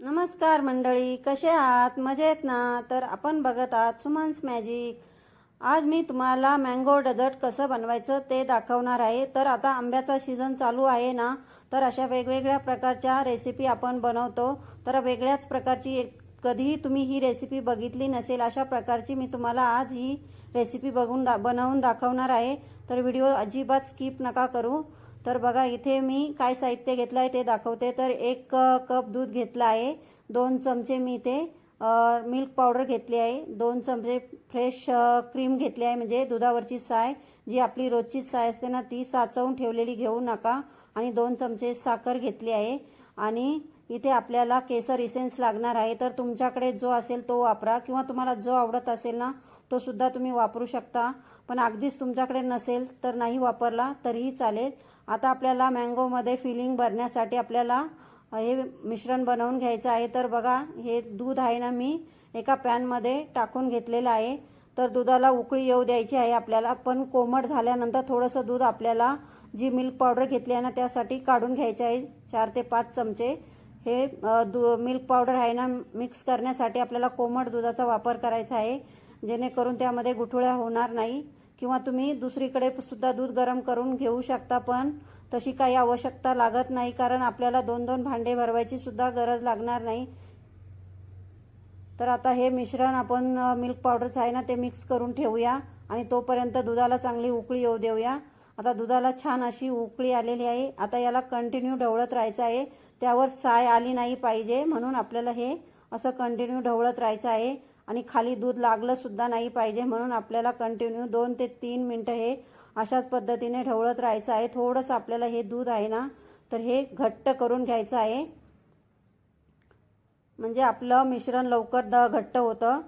नमस्कार मंडळी कसे आहात? मजेत ना? तर आपण बघत आहात सुमन्स मॅजिक आज मी तुम्हाला मँगो डझर्ट कसं बनवायचं ते दाखवणार आहे. तर आता आंब्याचा सीझन चालू आहे ना? तर अशा वेगवेगळ्या प्रकारच्या रेसिपी आपण बनवतो. तर वेगळ्याच प्रकारची एक कधीही तुम्ही ही रेसिपी बघितली नसेल अशा प्रकारची मी तुम्हाला आज ही रेसिपी बघून दा बनवून दाखवणार आहे. तर व्हिडिओ अजिबात स्किप नका करू. तर बघा इथे मी काय साहित्य घेतलं आहे ते दाखवते. तर एक कप दूध घेतलं आहे. दोन चमचे मी इथे मिल्क पावडर घेतली आहे. दोन चमचे फ्रेश क्रीम घेतली आहे. म्हणजे दुधावरची साय जी आपली रोजची साय असते ना ती साचवून ठेवलेली घेऊ नका. आणि दोन चमचे साखर घेतली आहे. आणि इथे आपल्याला केसर इसेन्स लागणार आहे. तर तुमच्याकडे जो असेल तो वापरा. किंवा तुम्हाला जो आवडत असेल ना तो सुद्धा तुम्ही वापरू शकता. पण अगदीच तुमच्याकडे नसेल तर नाही वापरला तरीही चालेल. आता आपल्याला मँगोमध्ये फिलिंग भरण्यासाठी आपल्याला हे मिश्रण बनवून घ्यायचं आहे. तर बघा हे दूध आहे ना मी एका पॅनमध्ये टाकून घेतलेलं आहे. तर दुधाला उकळी येऊ द्यायची आहे आपल्याला. पण कोमट झाल्यानंतर थोडंसं दूध आपल्याला जी मिल्क पावडर घेतली आहे ना त्यासाठी काढून घ्यायची आहे. चार ते पाच चमचे. हे दु मिल्क पावडर आहे ना मिक्स करण्यासाठी आपल्याला कोमट दुधाचा वापर करायचा आहे. जेणेकरून त्यामध्ये गुठुळ्या होणार नाही किंवा तुम्ही दुसरीकडे सुद्धा दूध गरम करून घेऊ शकता पण तशी काही आवश्यकता लागत नाही कारण आपल्याला दोन दोन भांडे भरवायची सुद्धा गरज लागणार नाही. तर आता हे मिश्रण आपण मिल्क पावडरचं आहे ना ते मिक्स करून ठेवूया आणि तोपर्यंत दुधाला चांगली उकळी येऊ देऊया. आता दुधाला छान अशी उकळी आलेली आहे. आता याला कंटिन्यू ढवळत राहायचं आहे. त्यावर साय आली नाही पाहिजे म्हणून आपल्याला हे असं कंटिन्यू ढवळत राहायचं आहे. आणि खाली दूध लागलं सुद्धा नाही पाहिजे म्हणून आपल्याला कंटिन्यू दोन ते तीन मिनटं हे अशाच पद्धतीने ढवळत राहायचं आहे. थोडंसं आपल्याला हे दूध आहे ना तर हे घट्ट करून घ्यायचं आहे. म्हणजे आपलं मिश्रण लवकर द घट्ट होतं.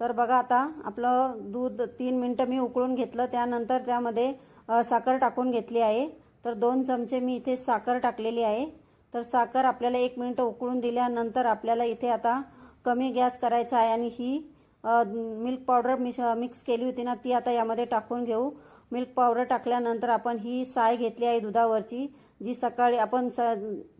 तर बघा आता आपलं दूध तीन मिनटं मी उकळून घेतलं. त्यानंतर त्यामध्ये साखर टाकून घेतली आहे. तर दोन चमचे मी इथे साखर टाकलेली आहे. तर साखर आपल्याला एक मिनटं उकळून दिल्यानंतर आपल्याला इथे आता कमी गॅस करायचा आहे आणि ही मिल्क पावडर मिश मिक्स केली होती ना ती आता यामध्ये टाकून घेऊ. मिल्क पावडर टाकल्यानंतर आपण ही साय घेतली आहे दुधावरची जी सकाळी आपण स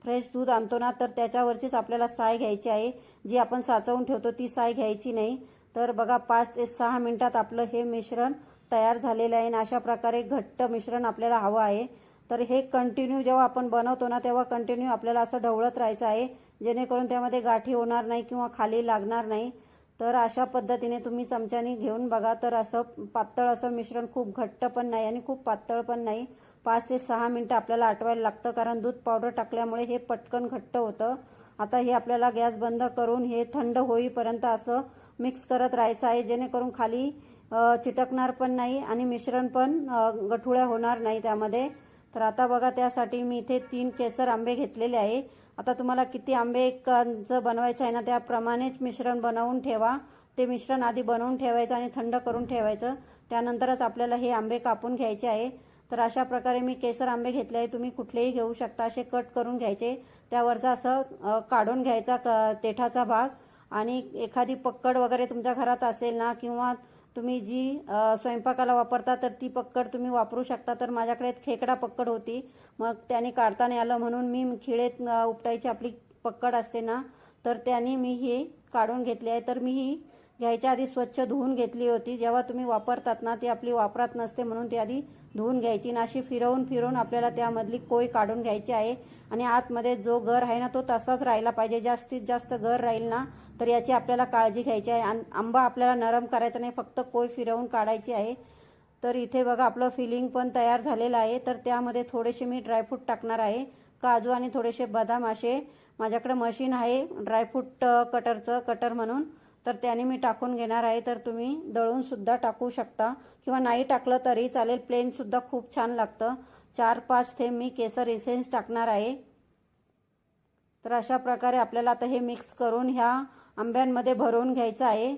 फ्रेश दूध आणतो ना तर त्याच्यावरचीच आपल्याला साय घ्यायची आहे. जी आपण साचवून ठेवतो ती साय घ्यायची नाही. तर बघा पाच ते सहा मिनिटात आपलं हे मिश्रण तयार झालेलं आहे आणि अशा प्रकारे घट्ट मिश्रण आपल्याला हवं आहे. तर हे कंटिन्यू जेव्हा आपण बनवतो ना तेव्हा कंटिन्यू आपल्याला असं ढवळत राहायचं आहे जेणेकरून त्यामध्ये गाठी होणार नाही किंवा खाली लागणार नाही. तर अशा पद्धतीने तुम्ही चमच्याने घेऊन बघा. तर असं पातळ असं मिश्रण खूप घट्ट पण नाही आणि खूप पातळ पण नाही. पाच ते सहा मिनटं आपल्याला आटवायला लागतं कारण दूध पावडर टाकल्यामुळे हे पटकन घट्ट होतं. आता हे आपल्याला गॅस बंद करून हे थंड होईपर्यंत असं मिक्स करत राहायचं आहे जेणेकरून खाली चिटकणार पण नाही आणि मिश्रण पण गठुळ्या होणार नाही त्यामध्ये. तर आता बघा त्यासाठी मी इथे तीन केसर आंबे घेतलेले आहे. आता तुम्हाला किती आंबे कांचं बनवायचं आहे ना त्याप्रमाणेच मिश्रण बनवून ठेवा. ते मिश्रण आधी बनवून ठेवायचं आणि थंड करून ठेवायचं. त्यानंतरच आपल्याला हे आंबे कापून घ्यायचे आहे. तर अशा प्रकारे मी केसर आंबे घेतले आहे. तुम्ही कुठलेही घेऊ शकता असे कट करून घ्यायचे. त्यावरचा असं काढून घ्यायचा क तेठाचा भाग. आणि एखादी पक्कड वगैरे तुमच्या घरात असेल ना किंवा तुम्ही जी स्वयंपाकाला वापरता तर ती पक्कड तुम्ही वापरू शकता. तर माझ्याकडे खेकडा पक्कड होती. मग त्याने काढता नाही आलं म्हणून मी खिळेत उपटायची आपली पक्कड असते ना तर त्याने मी हे काढून घेतली आहे. तर मी ही घ्यायच्या आधी स्वच्छ धुवून घेतली होती. जेव्हा तुम्ही वापरतात ना ती आपली वापरात नसते म्हणून ती आधी धुवून घ्यायची ना अशी फिरवून फिरवून आपल्याला त्यामधली कोय काढून घ्यायची आहे. आणि आतमध्ये जो घर आहे ना तो तसाच राहिला पाहिजे. जास्तीत जास्त घर राहील ना तर याची आपल्याला काळजी घ्यायची आहे. आणि आंबा आपल्याला नरम करायचा नाही फक्त कोय फिरवून काढायची आहे. तर इथे बघा आपलं फिलिंग पण तयार झालेलं आहे. तर त्यामध्ये थोडेसे मी ड्रायफ्रूट टाकणार आहे. काजू आणि थोडेसे बदाम असे. माझ्याकडे मशीन आहे ड्रायफ्रूट कटरचं कटर म्हणून. तर त्याने मी टाकून घेणार आहे. तर तुम्ही दळून सुद्धा टाकू शकता. किंवा नाही टाकलं तरी चालेल. प्लेन सुद्धा खूप छान लागतं. चार पाच थेंब मी केसर इसेन्स टाकणार आहे. तर अशा प्रकारे आपल्याला आता हे मिक्स करून ह्या आंब्यांमध्ये भरवून घ्यायचं आहे.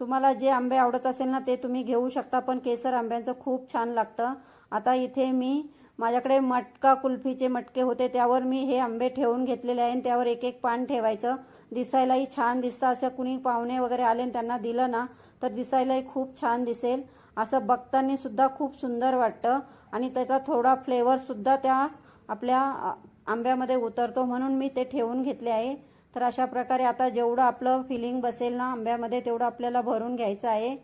तुम्हाला जे आंबे आवडत असेल ना ते तुम्ही घेऊ शकता पण केसर आंब्यांचं खूप छान लागतं. आता इथे मी माझ्याकडे मटका कुल्फीचे मटके होते त्यावर मी हे आंबे ठेवून घेतलेले आहे आणि त्यावर एक एक पान ठेवायचं. दिसायलाही छान दिसतं असं कुणी पाहुणे वगैरे आले आणि त्यांना दिलं ना तर दिसायलाही खूप छान दिसेल. असं बघताना सुद्धा खूप सुंदर वाटतं आणि त्याचा थोडा फ्लेवर सुद्धा त्या आपल्या आंब्यामध्ये उतरतो म्हणून मी ते ठेवून घेतले आहे. तर अशा प्रकारे आता जेवढं आपलं फिलिंग बसेल ना आंब्यामध्ये तेवढं आपल्याला भरून घ्यायचं आहे.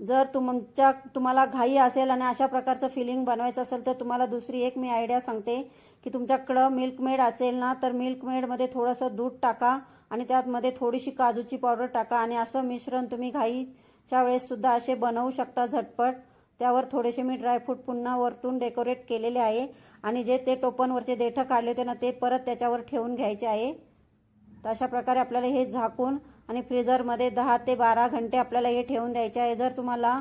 जर तुमच्या तुम्हाला घाई असेल आणि अशा प्रकारचं फिलिंग बनवायचं असेल तर तुम्हाला दुसरी एक मी आयडिया सांगते की तुमच्याकडं मिल्कमेड असेल ना तर मिल्कमेडमध्ये थोडंसं दूध टाका आणि त्यातमध्ये थोडीशी काजूची पावडर टाका आणि असं मिश्रण तुम्ही घाईच्या वेळेससुद्धा असे बनवू शकता झटपट. त्यावर थोडेसे मी ड्रायफ्रूट पुन्हा वरतून डेकोरेट केलेले आहे. आणि जे ते टोपनवरचे देठं काढले होते ना ते परत त्याच्यावर ठेवून घ्यायचे आहे. तर अशा प्रकारे आपल्याला हे झाकून आणि फ्रीजरमध्ये दहा ते बारा घंटे आपल्याला हे ठेवून द्यायचे आहे. जर तुम्हाला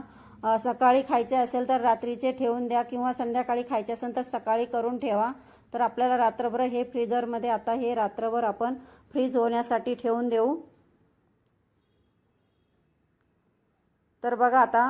सकाळी खायचे असेल तर रात्रीचे ठेवून द्या किंवा संध्याकाळी खायचे असेल तर सकाळी करून ठेवा. तर आपल्याला रात्रभर हे फ्रीजरमध्ये आता हे रात्रभर आपण फ्रीज होण्यासाठी ठेवून देऊ. तर बघा आता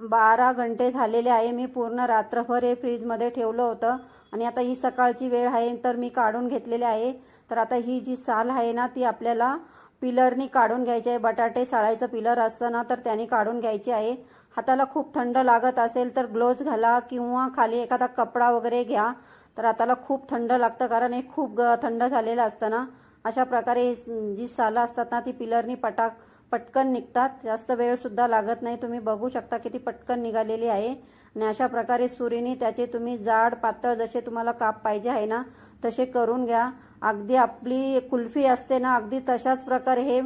बारा घंटे झालेले आहे. मी पूर्ण रात्रभर हे फ्रीजमध्ये ठेवलं होतं. आणि आता ही सकाळची वेळ आहे तर मी काढून घेतलेली आहे. तर आता ही जी साल आहे ना ती आपल्याला पिलरनी काढून घ्यायची आहे. बटाटे साळायचं पिलर असतं ना तर त्याने काढून घ्यायची आहे. हाताला खूप थंड लागत असेल तर ग्लोव्ज घाला किंवा खाली एखादा कपडा वगैरे घ्या. तर हाताला खूप थंड लागतं कारण हे खूप ग- थंड झालेलं असतं ना. अशा प्रकारे जी सालं असतात ना ती पिलरनी पटाक पटकन निघतात. जास्त वेळसुद्धा लागत नाही. तुम्ही बघू शकता किती पटकन निघालेली आहे. आणि अशा प्रकारे सुरीने त्याचे तुम्ही जाड पातळ जसे तुम्हाला काप पाहिजे आहे ना तसे करून घ्या. अगदी आपली कुल्फी असते ना अगदी तशाच प्रकारे हे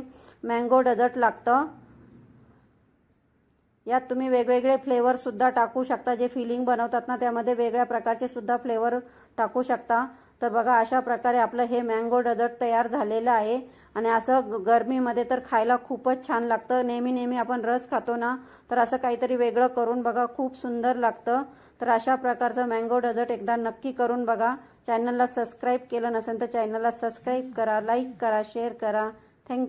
मँगो डझर्ट लागतं. यात तुम्ही वेगवेगळे फ्लेवर सुद्धा टाकू शकता. जे फिलिंग बनवतात ना त्यामध्ये वेगळ्या प्रकारचे सुद्धा फ्लेवर टाकू शकता. तर बघा अशा प्रकारे आपलं हे मँगो डझट तयार झालेलं आहे. आणि असं ग- गरमीमध्ये तर खायला खूपच छान लागतं. नेहमी नेहमी आपण रस खातो ना तर असं काहीतरी वेगळं करून बघा खूप सुंदर लागतं. तर अशा प्रकारचं मँगो डझट एकदा नक्की करून बघा. चॅनलला सबस्क्राईब केलं नसेल तर चॅनलला सबस्क्राईब करा लाईक करा शेअर करा. थँक्यू